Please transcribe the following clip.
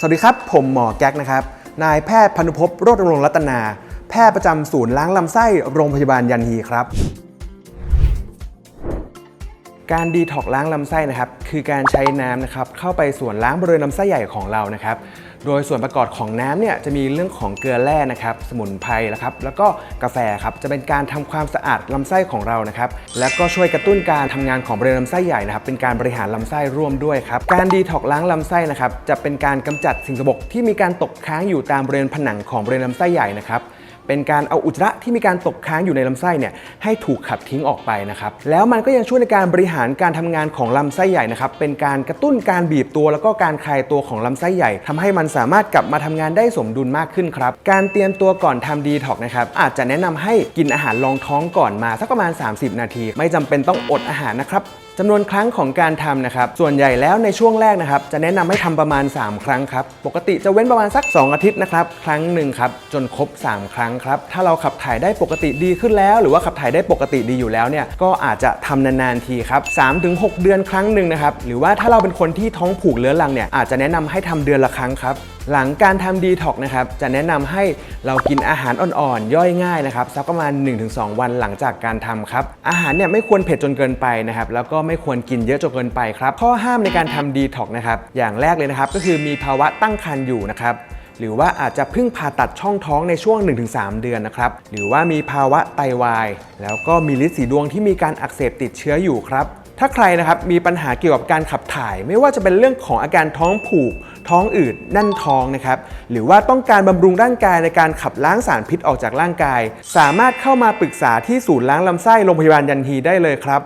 สวัสดีครับ ผมหมอแก๊กนะครับ นายแพทย์พันุภพโรจน์ดำรงรัตนา แพทย์ประจำศูนย์ล้างลำไส้โรงพยาบาลยันฮีครับ การดีท็อกล้างลำไส้นะครับคือการใช้น้ำนะครับเข้าไปส่วนล้างบริเวณลำไส้ใหญ่ของเรานะครับโดยส่วนประกอบของน้ำเนี่ยจะมีเรื่องของเกลือแร่นะครับสมุนไพรนะครับแล้วก็กาแฟครับจะเป็นการทำความสะอาดลำไส้ของเรานะครับแล้วก็ช่วยกระตุ้นการทำงานของบริเวณลำไส้ใหญ่นะครับเป็นการบริหารลำไส้ร่วมด้วยครับการดีท็อกล้างลำไส้นะครับจะเป็นการกำจัดสิ่งสกปรกที่มีการตกค้างอยู่ตามบริเวณผนังของบริเวณลำไส้ใหญ่นะครับ เป็นการเอาอุจจาระที่มีการตกค้างอยู่ในลำไส้เนี่ยให้ถูกขับทิ้งออกไปนะครับแล้วมันก็ยังช่วยในการบริหารการทำงานของลำไส้ใหญ่นะครับเป็นการกระตุ้นการบีบตัว แล้วก็การคลายตัวของลำไส้ใหญ่ทำให้มันสามารถกลับมาทำงานได้สมดุลมากขึ้นครับการเตรียมตัวก่อนทำดีท็อกนะครับอาจจะแนะนำให้กินอาหารรองท้องก่อนมาสักประมาณ 30 นาที ไม่จำเป็นต้องอดอาหารนะครับ จำนวนครั้งของการทำนะครับ ส่วนใหญ่แล้วในช่วงแรกนะครับ จะแนะนำให้ทำประมาณ 3 ครั้งครับ ปกติจะเว้นประมาณสัก 2 อาทิตย์นะครับ ครั้งหนึ่งครับ จนครบ 3 ครั้งครับ ถ้าเราขับถ่ายได้ปกติดีขึ้นแล้ว หรือว่าขับถ่ายได้ปกติดีอยู่แล้วเนี่ย ก็อาจจะทำนานๆทีครับ3-6เดือนครั้งหนึ่งนะครับ หรือว่าถ้าเราเป็นคนที่ท้องผูกเรื้อรังเนี่ย อาจจะแนะนำให้ทำเดือนละครั้งครับหลังการทำดีท็อกนะครับ จะแนะนำให้เรากินอาหารอ่อนๆ ย่อยง่ายนะครับสักประมาณ 1-2 วันหลังจากการทำครับ อาหารเนี่ยไม่ควรเผ็ดจนเกินไปนะครับ แล้วก็ไม่ควรกินเยอะจนเกินไปครับ ข้อห้ามในการทำดีท็อกนะครับ อย่างแรกเลยนะครับ ก็คือมีภาวะตั้งครรภ์อยู่นะครับหรือว่าอาจจะเพิ่งผ่าตัดช่องท้องในช่วง 1-3 เดือนนะครับ หรือว่ามีภาวะไตวาย แล้วก็มีลินสีดวงที่มีการอักเสบติดเชื้ออยู่ครับ ถ้าใครนะครับมีปัญหาเกี่ยวกับการขับถ่าย ไม่ว่าจะเป็นเรื่องของอาการท้องผูก ท้องอืดแน่นท้องนะครับ หรือว่าต้องการบำรุงร่างกายในการขับล้างสารพิษออกจากร่างกาย สามารถเข้ามาปรึกษาที่ศูนย์ล้างลำไส้โรงพยาบาลยันฮีได้เลยครับ